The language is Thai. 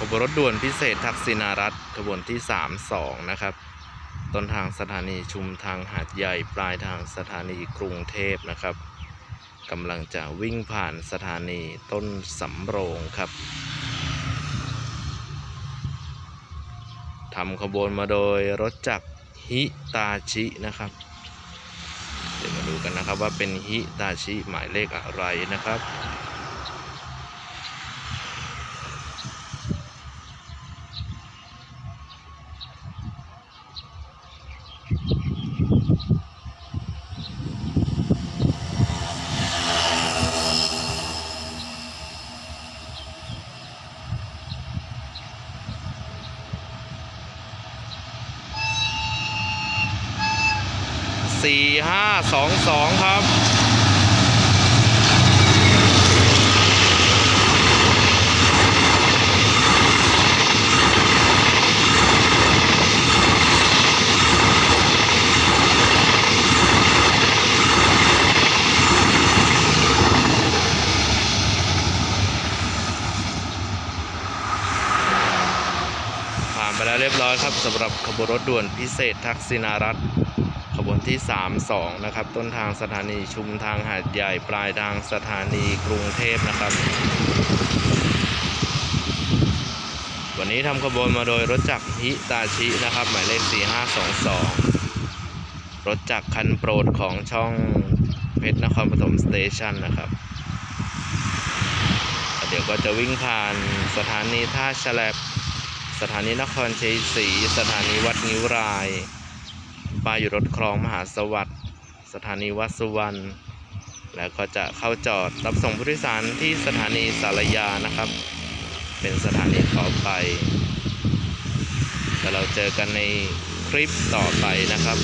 ขบวนรถด่วนพิเศษทักษิณารัฐขบวนที่ 32 นะครับ ต้นทางสถานีชุมทางหาดใหญ่ปลายทางสถานีกรุงเทพนะครับกำลังจะวิ่งผ่านสถานีต้นสำโรงครับทำขบวนมาโดยรถจักรฮิตาชินะครับ เดี๋ยวมาดูกันนะครับว่าเป็นฮิตาชิหมายเลขอะไรนะครับ สี่ห้าสองสองครับ ผ่านไปแล้วเรียบร้อยครับสำหรับขบวนรถด่วนพิเศษทักษิณารัฐ วนที่ 32 นะครับ ต้นทางสถานีชุมทางหาดใหญ่ปลายทางสถานีกรุงเทพนะครับ วันนี้ทำขบวนมาโดยรถจักรฮิตาชินะครับ หมายเลข 4522 รถจักรคันโปรดของช่องเพชรนครปฐมสเตชันนะครับเดี๋ยวก็จะวิ่งผ่านสถานีท่าฉลบ สถานีนครชัยศรี สถานีวัดงิ้วราย ป้ายอยู่รถคลองมหาสวัสดิ์สถานีวัดสุวรรณแล้วก็จะเข้าจอดรับส่งผู้โดยสารที่สถานีสารยานะครับ เป็นสถานีต่อไปแต่เราเจอกันในคลิปต่อไปนะครับ